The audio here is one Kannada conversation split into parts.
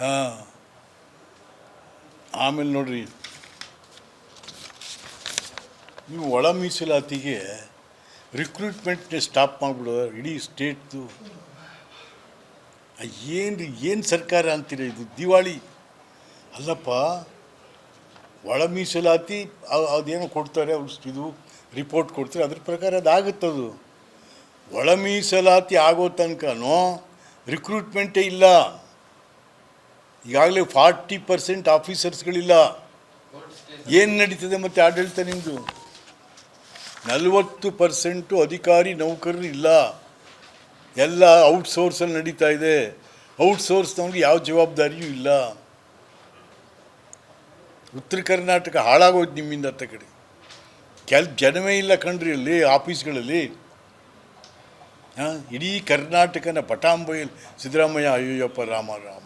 ಹಾಂ. ಆಮೇಲೆ ನೋಡ್ರಿ. ನೀವು ಒಳ ಮೀಸಲಾತಿಗೆ ರಿಕ್ರೂಟ್ಮೆಂಟ್ನೇ ಸ್ಟಾಪ್ ಮಾಡಿಬಿಡೋ, ಇಡೀ ಸ್ಟೇಟ್ದು ಏನು ಏನು ಸರ್ಕಾರ ಅಂತೀರ ಇದು? ದಿವಾಳಿ. ಅಲ್ಲಪ್ಪ, ಒಳ ಮೀಸಲಾತಿ ಅದೇನೋ ಕೊಡ್ತಾರೆ, ಅವ್ರು ಇದು ರಿಪೋರ್ಟ್ ಕೊಡ್ತಾರೆ, ಅದ್ರ ಪ್ರಕಾರ ಅದಾಗುತ್ತದು. ಒಳ ಮೀಸಲಾತಿ ಆಗೋ ತನಕನೂ ರಿಕ್ರೂಟ್ಮೆಂಟೇ ಇಲ್ಲ. ಈಗಾಗಲೇ ಫಾರ್ಟಿ ಪರ್ಸೆಂಟ್ ಆಫೀಸರ್ಸ್ಗಳಿಲ್ಲ. ಏನು ನಡೀತದೆ ಮತ್ತು ಆಡಳಿತ ನಿಮ್ಮದು ನಲವತ್ತು ಪರ್ಸೆಂಟು ಅಧಿಕಾರಿ ನೌಕರರು ಇಲ್ಲ. ಎಲ್ಲ ಔಟ್ಸೋರ್ಸಲ್ಲಿ ನಡೀತಾ ಇದೆ. ಔಟ್ಸೋರ್ಸ್ನವ್ರಿಗೆ ಯಾವ ಜವಾಬ್ದಾರಿಯೂ ಇಲ್ಲ. ಉತ್ತರ ಕರ್ನಾಟಕ ಹಾಳಾಗೋದು ನಿಮ್ಮಿಂದ ಅತ್ತ ಕಡೆ. ಕೆಲ್ ಜನವೇ ಇಲ್ಲ ಕಣ್ರಿ ಅಲ್ಲಿ, ಆಫೀಸ್ಗಳಲ್ಲಿ. ಹಾಂ, ಇಡೀ ಕರ್ನಾಟಕನ ಪಟಾಂಬೈಯಲ್ಲಿ ಸಿದ್ದರಾಮಯ್ಯ ಅಯ್ಯಪ್ಪ ರಾಮ ರಾಮ.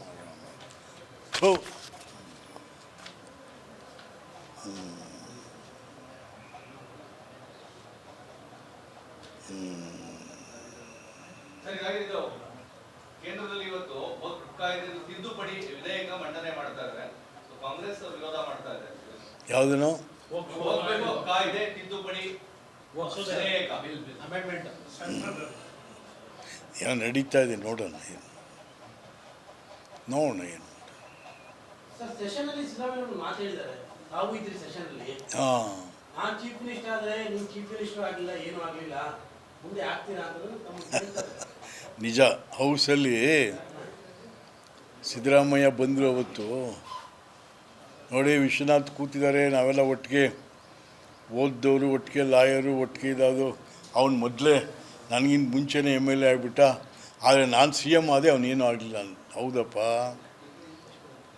ಹೀಗಾಗಿ ಕೇಂದ್ರದಲ್ಲಿ ಇವತ್ತು ವಕ್ಫ್ ಕಾಯ್ದೆ ತಿದ್ದುಪಡಿ ವಿಧೇಯಕ ಮಂಡನೆ ಮಾಡ್ತಾ ಇದ್ದಾರೆ. ಸೊ ಕಾಂಗ್ರೆಸ್ ವಿರೋಧ ಮಾಡ್ತಾ ಇದೆ ಯಾವುದನ್ನು? ಕಾಯ್ದೆ ತಿದ್ದುಪಡಿ ವಿಧೇಯಕ. ಅಮೆಂಡ್ಮೆಂಟ್ ಏನೋ ನಡೀತಾ ಇದೆ ನೋಡೋಣ ಏನು. ನೋಡೋಣ ಏನು. ಸರ್ ಸೆಷನ್ ಅಲ್ಲಿ ಸಿದ್ದರಾಮಯ್ಯ ಅವರು ಮಾತು ತಾವು ಇದ್ರಿ ಸೆಷನ್ ಅಲ್ಲಿ. ಹಾಂ. ನಾನ್ ಚೀಫ್ ಮಿನಿಸ್ಟರ್ ಆದ್ರೆ ನೀವು ಚೀಫ್ ಮಿನಿಸ್ಟರ್ ಆಗಿಲ್ಲ ಏನು ಆಗ್ಲಿಲ್ಲ. ಮುಂದೆ ಆಗ್ತೀರಾ ಅಂತಂದ್ರೆ ತಮ್ಮ ನಿಜ ಹೌಸಲ್ಲಿ ಸಿದ್ದರಾಮಯ್ಯ ಬಂದರು ಅವತ್ತು. ನೋಡಿ ವಿಶ್ವನಾಥ್ ಕೂತಿದ್ದಾರೆ ನಾವೆಲ್ಲ ಒಟ್ಟಿಗೆ ಓದ್ದವರು ಒಟ್ಟಿಗೆ ಲಾಯರು ಒಟ್ಟಿಗೆ ಇದಾದು ಅವನು ಮೊದಲೇ ನನಗಿಂತ ಮುಂಚೆನೇ ಎಂ ಎಲ್ ಎ ಆಗಿಬಿಟ್ಟ. ಆದರೆ ನಾನು ಸಿ ಎಂ ಆದೆ ಅವನೇನು ಆಗಲಿಲ್ಲ ಹೌದಪ್ಪ.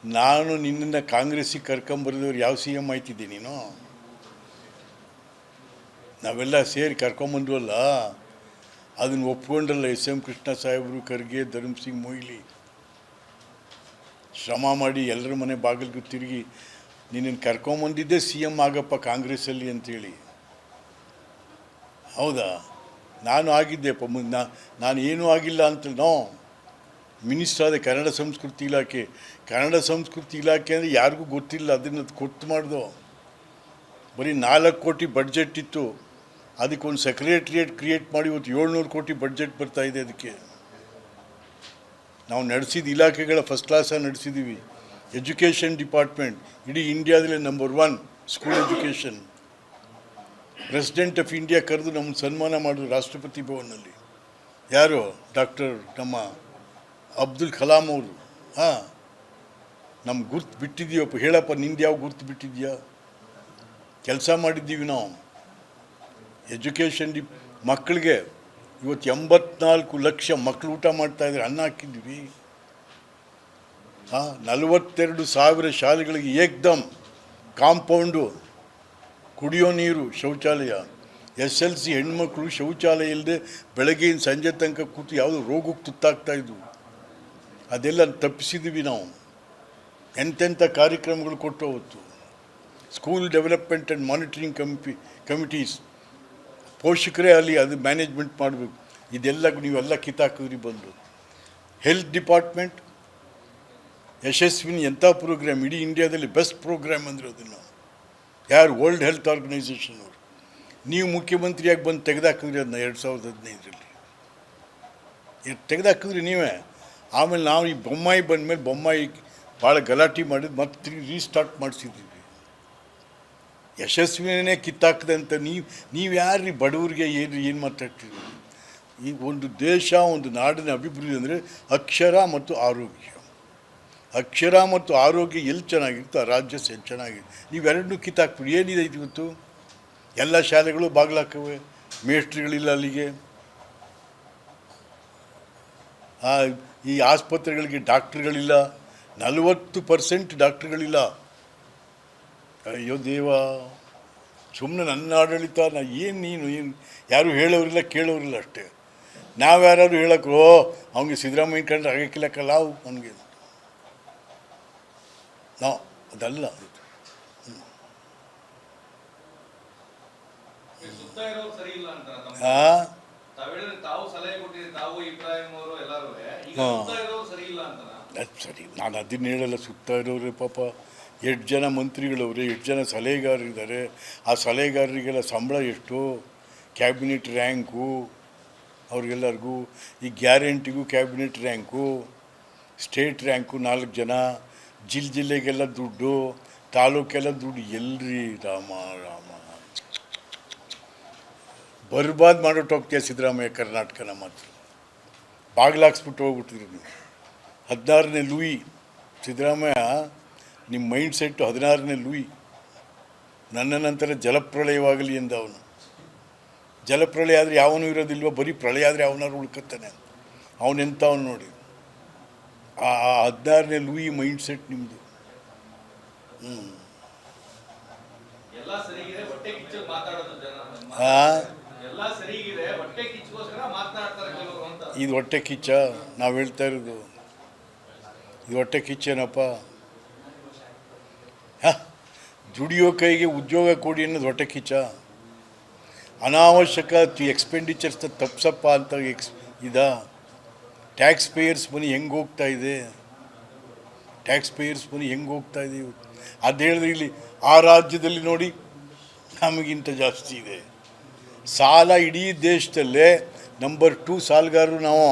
ನಾನು ನಿನ್ನಿಂದ ಕಾಂಗ್ರೆಸ್ಸಿಗೆ ಕರ್ಕೊಂಬರಿದವ್ರು ಯಾವ ಸಿ ಎಂ ಆಯ್ತಿದ್ದೆ ನೀನು? ನಾವೆಲ್ಲ ಸೇರಿ ಕರ್ಕೊಂಬಂದ್ವಲ್ಲ ಅದನ್ನು ಒಪ್ಕೊಂಡ್ರಲ್ಲ ಎಸ್ ಎಂ ಕೃಷ್ಣ ಸಾಹೇಬರು, ಖರ್ಗೆ, ಧರ್ಮ್ ಸಿಂಗ್, ಮೊಯ್ಲಿ. ಶ್ರಮ ಮಾಡಿ ಎಲ್ಲರ ಮನೆ ಬಾಗಿಲಿಗೂ ತಿರುಗಿ ನಿನ್ನನ್ನು ಕರ್ಕೊಂಬಂದಿದ್ದೆ ಸಿ ಎಂ ಆಗಪ್ಪ ಕಾಂಗ್ರೆಸ್ಸಲ್ಲಿ ಅಂತೇಳಿ. ಹೌದಾ? ನಾನು ಆಗಿದ್ದೆಪ್ಪ ಮುಂದೆ ನಾನು ಏನೂ ಆಗಿಲ್ಲ ಅಂತ ನೋ. ಮಿನಿಸ್ಟರ್ ಆದ ಕನ್ನಡ ಸಂಸ್ಕೃತಿ ಇಲಾಖೆ. ಕನ್ನಡ ಸಂಸ್ಕೃತಿ ಇಲಾಖೆ ಅಂದರೆ ಯಾರಿಗೂ ಗೊತ್ತಿಲ್ಲ, ಅದನ್ನು ಕೊಟ್ಟು ಮಾಡಿದೋ. ಬರೀ ನಾಲ್ಕು ಕೋಟಿ ಬಡ್ಜೆಟ್ ಇತ್ತು. ಅದಕ್ಕೊಂದು ಸೆಕ್ರೆಟ್ರಿಯೇಟ್ ಕ್ರಿಯೇಟ್ ಮಾಡಿ ಇವತ್ತು ಏಳ್ನೂರು ಕೋಟಿ ಬಡ್ಜೆಟ್ ಬರ್ತಾ ಇದೆ ಅದಕ್ಕೆ. ನಾವು ನಡೆಸಿದ ಇಲಾಖೆಗಳ ಫಸ್ಟ್ ಕ್ಲಾಸ ನಡೆಸಿದ್ದೀವಿ ಎಜುಕೇಷನ್ ಡಿಪಾರ್ಟ್ಮೆಂಟ್ ಇಡೀ ಇಂಡಿಯಾದಲ್ಲೇ number one school education president of India ಕರೆದು ನಮ್ಮನ್ನು ಸನ್ಮಾನ ಮಾಡಿದ್ರು ರಾಷ್ಟ್ರಪತಿ ಭವನಲ್ಲಿ ಯಾರು? ಡಾಕ್ಟರ್ ನಮ್ಮ ಅಬ್ದುಲ್ ಕಲಾಂ ಅವರು, ಹಾಂ ನಮ್ಮ ಗುರ್ತು ಬಿಟ್ಟಿದ್ದೀವಪ್ಪ ಹೇಳಪ್ಪ, ನಿಂದು ಯಾವ ಗುರ್ತು ಬಿಟ್ಟಿದ್ಯಾ? ಕೆಲಸ ಮಾಡಿದ್ದೀವಿ ನಾವು. ಎಜುಕೇಷನ್ ಡಿ ಮಕ್ಕಳಿಗೆ ಇವತ್ತು ಎಂಬತ್ನಾಲ್ಕು ಲಕ್ಷ ಮಕ್ಕಳು ಊಟ ಮಾಡ್ತಾ ಇದ್ದಾರೆ ಅನ್ನ ಹಾಕಿದ್ವಿ ಹಾಂ, ನಲವತ್ತೆರಡು ಸಾವಿರ ಶಾಲೆಗಳಿಗೆ ಏಕ್ದಮ್ ಕಾಂಪೌಂಡು ಕುಡಿಯೋ ನೀರು ಶೌಚಾಲಯ. ಎಸ್ ಎಲ್ ಸಿ ಹೆಣ್ಮಕ್ಳು ಶೌಚಾಲಯ ಇಲ್ಲದೆ ಬೆಳಗ್ಗೆಯಿಂದ ಸಂಜೆ ತನಕ ಕೂತು ಯಾವುದೋ ರೋಗಕ್ಕೆ ತುತ್ತಾಗ್ತಾ ಇದ್ವು. ಅದೆಲ್ಲ ತಪ್ಪಿಸಿದ್ವಿ ನಾವು. ಎಂತೆಂಥ ಕಾರ್ಯಕ್ರಮಗಳು ಕೊಟ್ಟು ಅವತ್ತು school development and monitoring committee committees ಪೋಷಕರೇ ಅಲ್ಲಿ ಅದು ಮ್ಯಾನೇಜ್ಮೆಂಟ್ ಮಾಡಬೇಕು. ಇದೆಲ್ಲ ನೀವೆಲ್ಲ ಕಿತ್ತಾಕಿದ್ರಿ ಬಂದು. ಹೆಲ್ತ್ ಡಿಪಾರ್ಟ್ಮೆಂಟ್ ಯಶಸ್ವಿನಿ ಎಂಥ ಪ್ರೋಗ್ರಾಮ್ ಇಡೀ ಇಂಡಿಯಾದಲ್ಲಿ ಬೆಸ್ಟ್ ಪ್ರೋಗ್ರಾಮ್ ಅಂದರೆ ಅದನ್ನು ಯಾರು ವರ್ಲ್ಡ್ ಹೆಲ್ತ್ ಆರ್ಗನೈಸೇಷನ್ ಅವರು. ನೀವು ಮುಖ್ಯಮಂತ್ರಿಯಾಗಿ ಬಂದು ತೆಗೆದಾಕಿದ್ರಿ ಅದನ್ನ ಎರಡು ಸಾವಿರದ ಹದಿನೈದರಲ್ಲಿ. ತೆಗೆದಾಕಿದ್ರಿ ನೀವೇ? ಆಮೇಲೆ ನಾವು ಈ ಬೊಮ್ಮಾಯಿ ಬಂದಮೇಲೆ ಬೊಮ್ಮಾಯಿ ಭಾಳ ಗಲಾಟೆ ಮಾಡಿದ್ದು ಮತ್ತೆ ರೀಸ್ಟಾರ್ಟ್ ಮಾಡಿಸಿದ್ವಿ. ಯಶಸ್ವಿನೇ ಅಂತ ನೀವು ನೀವು ಯಾರ್ರಿ ಬಡವರಿಗೆ ಏನು ಏನು ಮಾತಾಡ್ತೀರಿ ಈ ಒಂದು ದೇಶ, ಒಂದು ನಾಡಿನ ಅಭಿವೃದ್ಧಿ ಅಂದರೆ ಅಕ್ಷರ ಮತ್ತು ಆರೋಗ್ಯ. ಅಕ್ಷರ ಮತ್ತು ಆರೋಗ್ಯ ಎಲ್ಲಿ ಚೆನ್ನಾಗಿರುತ್ತೋ ಆ ರಾಜ್ಯ ಸೇ ಚೆನ್ನಾಗಿದೆ. ನೀವೆರಡನ್ನೂ ಕಿತ್ತಾಕ್ಬಿಡಿ. ಏನಿದೆ ಇವತ್ತು ಎಲ್ಲ ಶಾಲೆಗಳು ಬಾಗಿಲಾಕವೆ, ಮೇಸ್ಟ್ರಿಗಳಿಲ್ಲ ಅಲ್ಲಿಗೆ. ಈ ಆಸ್ಪತ್ರೆಗಳಿಗೆ ಡಾಕ್ಟ್ರುಗಳಿಲ್ಲ ನಲವತ್ತು ಪರ್ಸೆಂಟ್ ಡಾಕ್ಟ್ರುಗಳಿಲ್ಲ. ಅಯ್ಯೋ ದೇವ ಸುಮ್ಮನೆ ನನ್ನ ಆಡಳಿತ ನಾ ಏನು ನೀನು ಏನು? ಯಾರು ಹೇಳೋರಿಲ್ಲ ಕೇಳೋರಿಲ್ಲ ಅಷ್ಟೇ. ನಾವು ಯಾರಾದ್ರು ಹೇಳಕ್ಕೆ ಓ ಅವ್ನಿಗೆ ಸಿದ್ದರಾಮಯ್ಯ ಕಂಡ್ರೆ ಆಗಕ್ಕಿಲ್ಲಕ್ಕಲ್ಲ ಅವು ಅವನಿಗೆ ನಾ ಅದಲ್ಲ. ಹಾ. ಸುತ್ತ ಇರೋರು ಸರಿ ಇಲ್ಲ ಅಂತ ಅದು ಸರಿ, ನಾನು ಅದನ್ನು ಹೇಳಲ್ಲ, ಸುತ್ತ ಇರೋರೆ ಪಾಪ. ಎಷ್ಟು ಜನ ಮಂತ್ರಿಗಳವ್ರೆ, ಎಷ್ಟು ಜನ ಸಲಹೆಗಾರರಿದ್ದಾರೆ? ಆ ಸಲಹೆಗಾರರಿಗೆಲ್ಲ ಸಂಬಳ ಎಷ್ಟು? ಕ್ಯಾಬಿನೆಟ್ ರ್ಯಾಂಕು, ಅವ್ರಿಗೆಲ್ಲರಿಗೂ, ಈ ಗ್ಯಾರಂಟಿಗೂ ಕ್ಯಾಬಿನೆಟ್ ರ್ಯಾಂಕು, ಸ್ಟೇಟ್ ರ್ಯಾಂಕು ನಾಲ್ಕು ಜನ, ಜಿಲ್ ಜಿಲ್ಲೆಗೆಲ್ಲ ದುಡ್ಡು, ತಾಲೂಕೆಲ್ಲ ದುಡ್ಡು, ಎಲ್ರಿ ರಾಮ ರಾಮ. ಬರ್ಬಾದ್ ಮಾಡೋಟೋಗ್ತೀಯ ಸಿದ್ದರಾಮಯ್ಯ ಕರ್ನಾಟಕನ ಮಾತ್ರ? ಬಾಗ್ಲಾಕ್ಸ್ಬಿಟ್ಟು ಹೋಗ್ಬಿಟ್ಟಿದ್ರಿ ನೀವು. ಹದಿನಾರನೇ ಲೂಯಿ ಸಿದ್ದರಾಮಯ್ಯ ನಿಮ್ಮ ಮೈಂಡ್ ಸೆಟ್ಟು ಹದಿನಾರನೇ ಲೂಯಿ. ನನ್ನ ನಂತರ ಜಲಪ್ರಳಯವಾಗಲಿ ಎಂದ ಅವನು. ಜಲಪ್ರಳಯ ಆದರೆ ಯಾವನು ಇರೋದಿಲ್ವ? ಬರೀ ಪ್ರಳಯ ಆದರೆ ಅವನಾರು ಉಳ್ಕತ್ತಾನೆ ಅವನೆಂಥವನು ನೋಡಿ? ಆ ಹದಿನಾರನೇ ಲೂಯಿ ಮೈಂಡ್ ಸೆಟ್ ನಿಮ್ಮದು ಹ್ಞೂ ಸರಿಗಿದೆ ಇದು ಹೊಟ್ಟೆ ಕಿಚ್ಚ, ನಾವು ಹೇಳ್ತಾ ಇರೋದು. ಇದು ಹೊಟ್ಟೆ ಕಿಚ್ಚೇನಪ್ಪ ದುಡಿಯೋ ಕೈಗೆ ಉದ್ಯೋಗ ಕೊಡಿ ಅನ್ನೋದು ಹೊಟ್ಟೆ ಕಿಚ್ಚ. ಅನಾವಶ್ಯಕ ಎಕ್ಸ್ಪೆಂಡಿಚರ್ಸ್ನ ತಪ್ಸಪ್ಪ ಅಂತ ಎಕ್ಸ್ ಇದ. ಟ್ಯಾಕ್ಸ್ ಪೇಯರ್ಸ್ ಮನಿ ಹೆಂಗೆ ಹೋಗ್ತಾ ಇದೆ? ಟ್ಯಾಕ್ಸ್ ಪೇಯರ್ಸ್ ಮನಿ ಹೆಂಗೆ ಹೋಗ್ತಾ ಇದೆ ಅದು ಹೇಳಿದ್ರೆ ಇಲ್ಲಿ ಆ ರಾಜ್ಯದಲ್ಲಿ ನೋಡಿ ನಮಗಿಂತ ಜಾಸ್ತಿ ಇದೆ. ಸಾಲ ಇಡೀ ದೇಶದಲ್ಲೇ ನಂಬರ್ ಟೂ ಸಾಲ್ಗಾರರು ನಾವು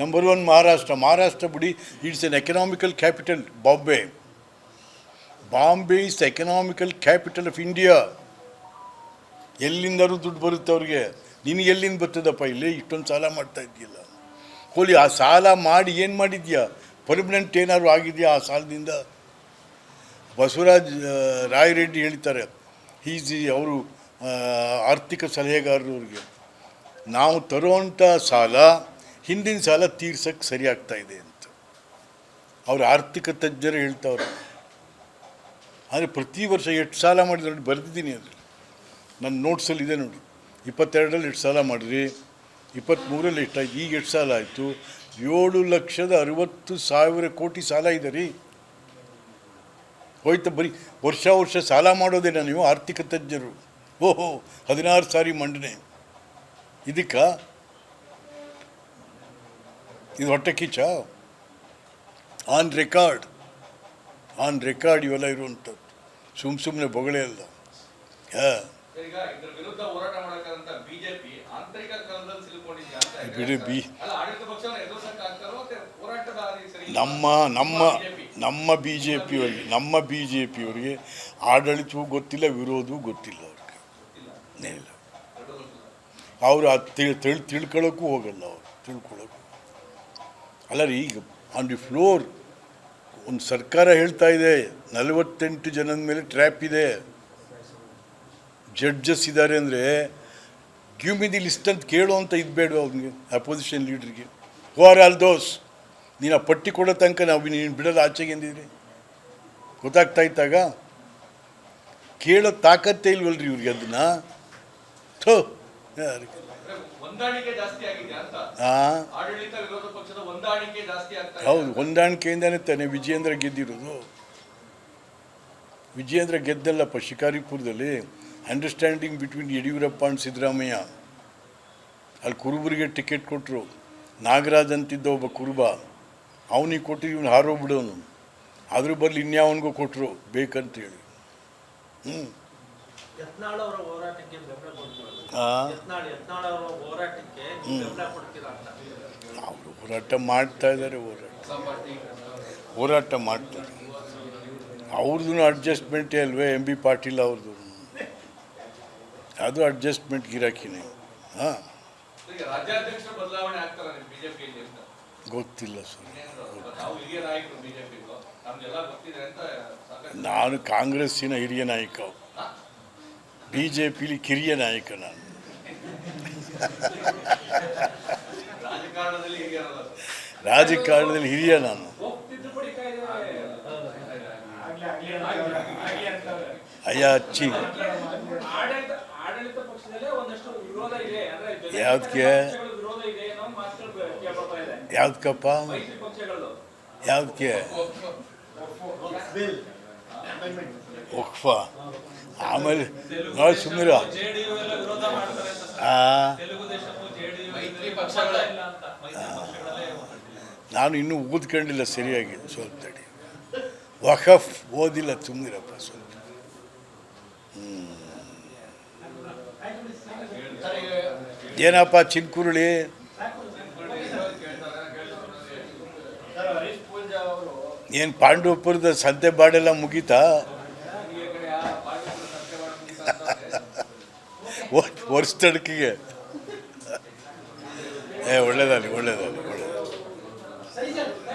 ನಂಬರ್ ಒನ್ ಮಹಾರಾಷ್ಟ್ರ ಮಹಾರಾಷ್ಟ್ರ ಬಿಡಿ it's an economical capital Bombay Bombay is economical capital of India ಎಲ್ಲಿಂದರೂ ದುಡ್ಡು ಬರುತ್ತೆ ಅವ್ರಿಗೆ? ನಿನಗೆ ಎಲ್ಲಿಂದ ಬರ್ತದಪ್ಪ? ಇಲ್ಲಿ ಇಷ್ಟೊಂದು ಸಾಲ ಮಾಡ್ತಾ ಇದೆಯಲ್ಲ ಹೋಲಿ, ಆ ಸಾಲ ಮಾಡಿ ಏನು ಮಾಡಿದ್ಯಾ? ಪರ್ಮನೆಂಟ್ ಏನಾದ್ರು ಆಗಿದೆಯಾ ಆ ಸಾಲದಿಂದ? ಬಸವರಾಜ್ ರಾಯ್ ರಾಯರೆಡ್ಡಿ ಹೇಳ್ತಾರೆ ಈಸಿ ಅವರು ಆರ್ಥಿಕ ಸಲಹೆಗಾರರು ಅವ್ರಿಗೆ. ನಾವು ತರುವಂಥ ಸಾಲ ಹಿಂದಿನ ಸಾಲ ತೀರ್ಸೋಕ್ಕೆ ಸರಿ ಇದೆ ಅಂತ. ಅವರು ಆರ್ಥಿಕ ತಜ್ಞರು ಹೇಳ್ತಾವ್ರು. ಆದರೆ ಪ್ರತಿ ವರ್ಷ ಎಷ್ಟು ಸಾಲ ಮಾಡಿದ್ರು ನೋಡಿ ಬರೆದಿದ್ದೀನಿ ಅದರಲ್ಲಿ. ನನ್ನ ನೋಟ್ಸಲ್ಲಿ ಇದೆ ನೋಡಿ. ಇಪ್ಪತ್ತೆರಡರಲ್ಲಿ ಎಷ್ಟು ಸಾಲ ಮಾಡಿರಿ ಇಪ್ಪತ್ತ್ಮೂರಲ್ಲಿ ಎಷ್ಟಾಯ್ತು ಈಗ ಎಷ್ಟು ಸಾಲ ಆಯಿತು? ಏಳು ಲಕ್ಷದ ಅರವತ್ತು ಸಾವಿರ ಕೋಟಿ ಸಾಲ ಇದೆ ರೀ. ಹೋಯ್ತು ಬರೀ ವರ್ಷ ವರ್ಷ ಸಾಲ ಮಾಡೋದೇನ ನೀವು? ಆರ್ಥಿಕ ತಜ್ಞರು. ಓಹೋ, ಹದಿನಾರು ಸಾರಿ ಮಂಡನೆ. ಇದಕ್ಕ? ಇದು ಹೊಟ್ಟೆ ಕಿಚ್ಚ ಆನ್ ರೆಕಾರ್ಡ್ ಆನ್ ರೆಕಾರ್ಡ್ ಇವೆಲ್ಲ ಇರುವಂಥದ್ದು. ಸುಮ್ ಸುಮ್ಮನೆ ಬೊಗಳೆ ಅಲ್ಲ. ಹಾಂ. ಬಿಡಿ ಬಿ? ನಮ್ಮ ನಮ್ಮ ನಮ್ಮ ಬಿ ಜೆ ಪಿಯವರಿಗೆ ನಮ್ಮ ಬಿ ಜೆ ಪಿಯವರಿಗೆ ಆಡಳಿತವೂ ಗೊತ್ತಿಲ್ಲ ವಿರೋಧವೂ ಗೊತ್ತಿಲ್ಲ ಅವ್ರಿಗೆ. ಇಲ್ಲ. ಅವರು ಅದು ತಿಳ್ ತಿಳ್ ತಿಳ್ಕೊಳ್ಳೋಕ್ಕೂ ಹೋಗಲ್ಲ ಅವರು ತಿಳ್ಕೊಳ್ಳೋಕ್ಕೂ ಅಲ್ಲ ರೀ, ಈಗ ಆನ್ ದಿ ಫ್ಲೋರ್ ಒಂದು ಸರ್ಕಾರ ಹೇಳ್ತಾ ಇದೆ, ನಲವತ್ತೆಂಟು ಜನದ ಮೇಲೆ ಟ್ರ್ಯಾಪ್ ಇದೆ. ಜಡ್ಜಸ್ ಇದ್ದಾರೆ ಅಂದರೆ ಗಿವ್ ಮಿ ದಿ ಲಿಸ್ಟ್ ಅಂತ ಕೇಳು ಅಂತ ಇದು ಬೇಡ ಅವ್ನಿಗೆ ಅಪೋಸಿಷನ್ ಲೀಡ್ರಿಗೆ ಹೂ ಆರ್ ಆಲ್ ದೋಸ್ ನೀನು ಆ ಪಟ್ಟಿ ಕೊಡೋ ತನಕ ನಾವು ನೀನು ಬಿಡೋದು ಆಚೆಗೆ ಎಂದಿದ್ರಿ? ಗೊತ್ತಾಗ್ತಾ ಇತ್ತಾಗ ಕೇಳೋ ತಾಕತ್ತೇ ಇಲ್ವಲ್ರಿ ಇವ್ರಿಗೆ ಅದನ್ನು. ಥೋ. ಹೌದು ಹೊಂದಾಣಿಕೆಯಿಂದನೇ ತಾನೆ ವಿಜಯೇಂದ್ರ ಗೆದ್ದಿರೋದು. ವಿಜಯೇಂದ್ರ ಗೆದ್ದಲ್ಲಪ್ಪ ಶಿಕಾರಿಪುರದಲ್ಲಿ understanding between Yediyurappa and Siddaramaiah. ಅಲ್ಲಿ ಕುರುಬರಿಗೆ ಟಿಕೆಟ್ ಕೊಟ್ಟರು ನಾಗರಾಜ್ ಅಂತಿದ್ದ ಒಬ್ಬ ಕುರುಬ. ಅವನಿಗೆ ಕೊಟ್ಟು ಇವನು ಹಾರೋಗ್ಬಿಡೋನು ಆದರೂ ಬರಲಿ ಇನ್ಯಾವನಿಗೂ ಕೊಟ್ಟರು ಬೇಕಂತೇಳಿ. ಹ್ಞೂ ಅವರ ಹೋರಾಟಕ್ಕೆ ಬೆಂಬಲ ಕೊಡ್ತೀವಿ. ಹಾಂ ಯತ್ನಾಳ್ ಯತ್ನಾಳ್ ಅವರ ಹೋರಾಟಕ್ಕೆ ಬೆಂಬಲ ಕೊಡ್ತೀರಾ ಅಂತ. ಅವರು ಹೋರಾಟ ಮಾಡ್ತಾ ಇದ್ದಾರೆ ಹೋರಾಟ. ಹೋರಾಟ ಮಾಡ್ತಾರೆ ಅವ್ರದ್ದು ಅಡ್ಜಸ್ಟ್ಮೆಂಟೇ ಅಲ್ವೇ ಎಂ ಬಿ ಪಾಟೀಲ್ ಅವ್ರದ್ದು? ಅದು ಅಡ್ಜಸ್ಟ್ಮೆಂಟ್ ಗಿರಾಕಿನೇ. ಹಾಂ. ಗೊತ್ತಿಲ್ಲ ಸರ್. ನಾನು ಕಾಂಗ್ರೆಸ್ಸಿನ ಹಿರಿಯ ನಾಯಕ. ಬಿ ಜೆ ಪಿಲಿ ಕಿರಿಯ ನಾಯಕ ನಾನು ರಾಜಕಾರಣದಲ್ಲಿ ಹಿರಿಯರಲ್ಲ ಸರ್. ರಾಜಕಾರಣದಲ್ಲಿ ಹಿರಿಯ ನಾನು ಅಯ್ಯ ಅಚ್ಚಿ ಆಡಳಿತ ಆಡಳಿತ ಪಕ್ಷದಲ್ಲೇ ಒಂದಷ್ಟು ವಿರೋಧ ಇದೆ ಅಂದ್ರೆ ಯಾವ್ದಕ್ಕೆ ಪಕ್ಷಗಳ ವಿರೋಧ ಇದೆ ಅನ್ನೋ ಮಾತುಗಳು ಕೇಳ್ಬರ್ತಾ ಇದೆ ಯಾವ್ದಕ್ಕಪ್ಪ ಮೈತ್ರಿ ಪಕ್ಷಗಳು ಯಾವ್ದಕ್ಕೆ ಒಕ್ಫ ಆಮೇಲೆ ನೋಡಿ ಸುಮ್ಮನೆ ನಾನು ಇನ್ನೂ ಓದ್ಕೊಂಡಿಲ್ಲ ಸರಿಯಾಗಿ ಸ್ವಲ್ಪ ತಡಿ. ವಖಫ್ ಓದಿಲ್ಲ ತುಂಬಿರಪ್ಪ ಸ್ವಲ್ಪ. ಏನಪ್ಪ ಚಿನ್ಕುರುಳಿ ಏನು ಪಾಂಡವಪುರದ ಸಂತೆ ಬಾಡೆಲ್ಲ ಮುಗೀತಾ? ವರ್ಷ ತಡಕಿಗೆ ಏ ಒಳ್ಳೇದಾಗಲಿ ಒಳ್ಳೇದಾಗಲಿ.